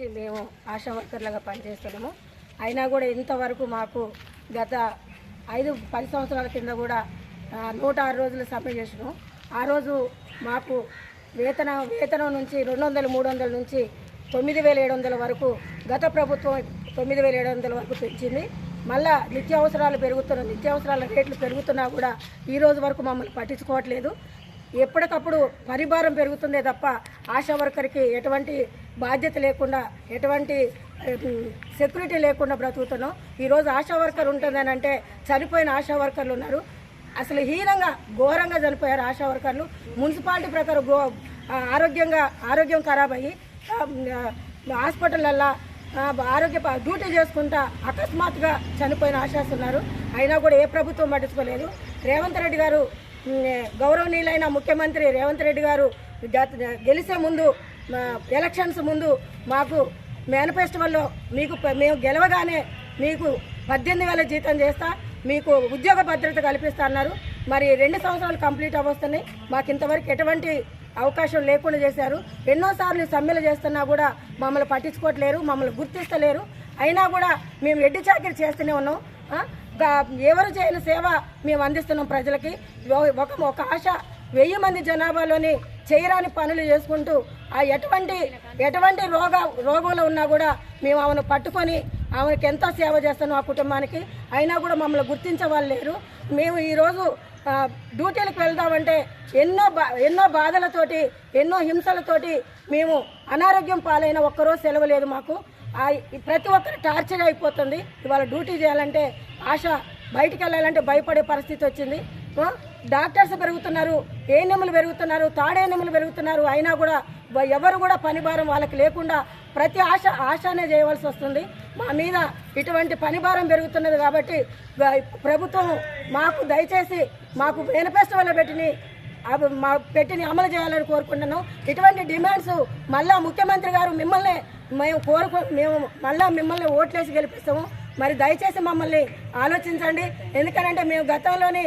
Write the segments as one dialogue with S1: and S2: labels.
S1: నుంచి మేము ఆశా వర్కర్లుగా పనిచేస్తున్నాము. అయినా కూడా ఇంతవరకు మాకు గత ఐదు పది సంవత్సరాల కింద కూడా నూట ఆరు రోజులు సమ్మె చేసినాం ఆ రోజు మాకు వేతన వేతనం నుంచి రెండు వందలు మూడు వందల నుంచి తొమ్మిది వేల ఏడు వందల వరకు గత ప్రభుత్వం తొమ్మిది వేల ఏడు వందల వరకు పెంచింది. మళ్ళా నిత్యావసరాలు పెరుగుతున్న నిత్యావసరాల రేట్లు పెరుగుతున్నా కూడా ఈ రోజు వరకు మమ్మల్ని పట్టించుకోవట్లేదు. ఎప్పటికప్పుడు పరిభారం పెరుగుతుందే తప్ప ఆశా వర్కర్కి ఎటువంటి బాధ్యత లేకుండా ఎటువంటి సెక్యూరిటీ లేకుండా బ్రతుకుతున్నాం. ఈరోజు ఆశా వర్కర్ ఉంటుందని అంటే చనిపోయిన ఆశా వర్కర్లు ఉన్నారు. అసలు హీనంగా ఘోరంగా చనిపోయారు ఆశా వర్కర్లు. మున్సిపాలిటీ ప్రకారం గో ఆరోగ్యంగా ఆరోగ్యం ఖరాబ్ అయ్యి హాస్పిటల్లల్లా ఆరోగ్య డ్యూటీ చేసుకుంటా అకస్మాత్తుగా చనిపోయిన ఆశాస్ ఉన్నారు అయినా కూడా ఏ ప్రభుత్వం పట్టించుకోలేదు. రేవంత్ రెడ్డి గారు గౌరవనీయులైన ముఖ్యమంత్రి రేవంత్ రెడ్డి గారు గెలిచే ముందు మా ఎలక్షన్స్ ముందు మాకు మేనిఫెస్టోలో మీకు మేము గెలవగానే మీకు పద్దెనిమిది వేల జీతం చేస్తా మీకు ఉద్యోగ భద్రత కల్పిస్తా అన్నారు. మరి రెండు సంవత్సరాలు కంప్లీట్ అవ్వస్తున్నాయి మాకు ఇంతవరకు ఎటువంటి అవకాశం లేకుండా చేశారు. ఎన్నోసార్లు సమ్మెలు చేస్తున్నా కూడా మమ్మల్ని పట్టించుకోవట్లేరు మమ్మల్ని గుర్తిస్తలేరు. అయినా కూడా మేము ఎడ్డి చాకరీ చేస్తూనే ఉన్నాం. ఎవరు చేయని సేవ మేము అందిస్తున్నాం ప్రజలకి. ఒక ఒక ఆశ వెయ్యి మంది జనాభాలోని చేయరాని పనులు చేసుకుంటూ ఆ ఎటువంటి ఎటువంటి రోగ రోగంలో ఉన్నా కూడా మేము ఆమెను పట్టుకొని ఆమెకి ఎంతో సేవ చేస్తాను ఆ కుటుంబానికి. అయినా కూడా మమ్మల్ని గుర్తించే వాళ్ళు లేరు. మేము ఈరోజు డ్యూటీలకు వెళ్దామంటే ఎన్నో బా ఎన్నో బాధలతోటి ఎన్నో హింసలతోటి మేము అనారోగ్యం పాలైన ఒక్కరోజు సెలవు లేదు మాకు. ప్రతి ఒక్కరు టార్చర్ అయిపోతుంది. ఇవాళ డ్యూటీ చేయాలంటే ఆశ బయటికి వెళ్ళాలంటే భయపడే పరిస్థితి వచ్చింది. డాక్టర్స్ పెరుగుతున్నారు ఏఎన్ఎంలు పెరుగుతున్నారు తాడేఎన్ఎంలు పెరుగుతున్నారు అయినా కూడా ఎవరు కూడా పనిభారం వాళ్ళకి లేకుండా ప్రతి ఆశ ఆశనే చేయవలసి వస్తుంది. మా మీద ఇటువంటి పనిభారం పెరుగుతున్నది కాబట్టి ప్రభుత్వం మాకు దయచేసి మాకు మేనిఫెస్టోలో పెట్టిన అవి మా పెట్టిని అమలు చేయాలని కోరుకుంటున్నాను ఇటువంటి డిమాండ్స్ మళ్ళా ముఖ్యమంత్రి గారు మిమ్మల్ని మేము కోరుకు మేము మళ్ళా మిమ్మల్ని ఓట్లేసి గెలిపిస్తాము. మరి దయచేసి మమ్మల్ని ఆలోచించండి. ఎందుకనంటే మేము గతంలోని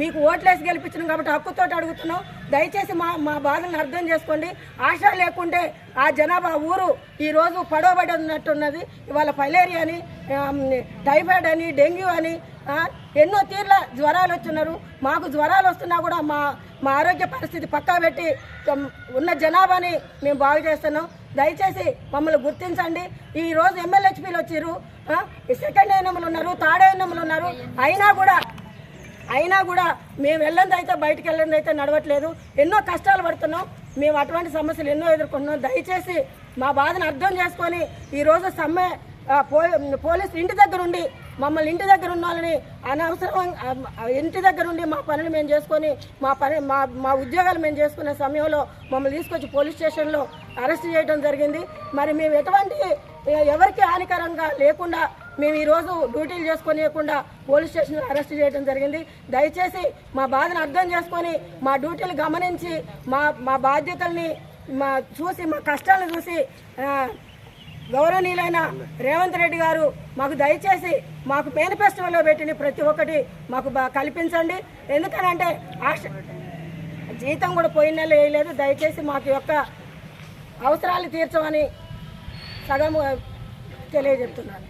S1: మీకు ఓట్లేసి గెలిపించినాం కాబట్టి హక్కుతో అడుగుతున్నాం. దయచేసి మా మా బాధలను అర్థం చేసుకోండి. ఆశ లేకుంటే ఆ జనాభా ఊరు ఈరోజు పడవబడి ఉన్నట్టున్నది ఇవాళ ఫైలేరియా అని టైఫాయిడ్ అని డెంగ్యూ అని ఎన్నో తీర్ల జ్వరాలు వచ్చున్నారు మాకు జ్వరాలు వస్తున్నా కూడా మా మా ఆరోగ్య పరిస్థితి పక్కా పెట్టి ఉన్న జనాభాని మేము బాగు చేస్తున్నాం. దయచేసి మమ్మల్ని గుర్తించండి. ఈ రోజు ఎమ్మెల్యేహెచ్పీలు వచ్చారు. సెకండ్ ఎన్ఎంలు ఉన్నారు థర్డ్ ఎన్ఎంలు ఉన్నారు. అయినా కూడా అయినా కూడా మేము వెళ్ళంది అయితే బయటికి వెళ్ళంది అయితే నడవట్లేదు. ఎన్నో కష్టాలు పడుతున్నాం. మేము అటువంటి సమస్యలు ఎన్నో ఎదుర్కొంటున్నాం. దయచేసి మా బాధను అర్థం చేసుకొని ఈరోజు సమ్మె పో పోలీసు ఇంటి దగ్గర ఉండి మమ్మల్ని ఇంటి దగ్గర ఉన్న వాళ్ళని అనవసరం ఇంటి దగ్గర ఉండి మా పనులు మేము చేసుకొని మా పని మా మా ఉద్యోగాలు మేము చేసుకునే సమయంలో మమ్మల్ని తీసుకొచ్చి పోలీస్ స్టేషన్లో అరెస్ట్ చేయడం జరిగింది. మరి మేము ఎటువంటి ఎవరికి హానికరంగా లేకుండా మేము ఈరోజు డ్యూటీలు చేసుకోనియకుండా పోలీస్ స్టేషన్లో అరెస్ట్ చేయడం జరిగింది. దయచేసి మా బాధను అర్థం చేసుకొని మా డ్యూటీలు గమనించి మా మా బాధ్యతల్ని మా చూసి మా కష్టాలను చూసి గౌరవనీయులైన రేవంత్ రెడ్డి గారు మాకు దయచేసి మాకు మేనిఫెస్టోలో పెట్టిన ప్రతి ఒక్కటి మాకు బా- కల్పించండి. ఎందుకనంటే ఆశ జీతం కూడా పోయిన వేయలేదు. దయచేసి మాకు యొక్క అవసరాలు తీర్చమని సగం తెలియజెప్తున్నాను.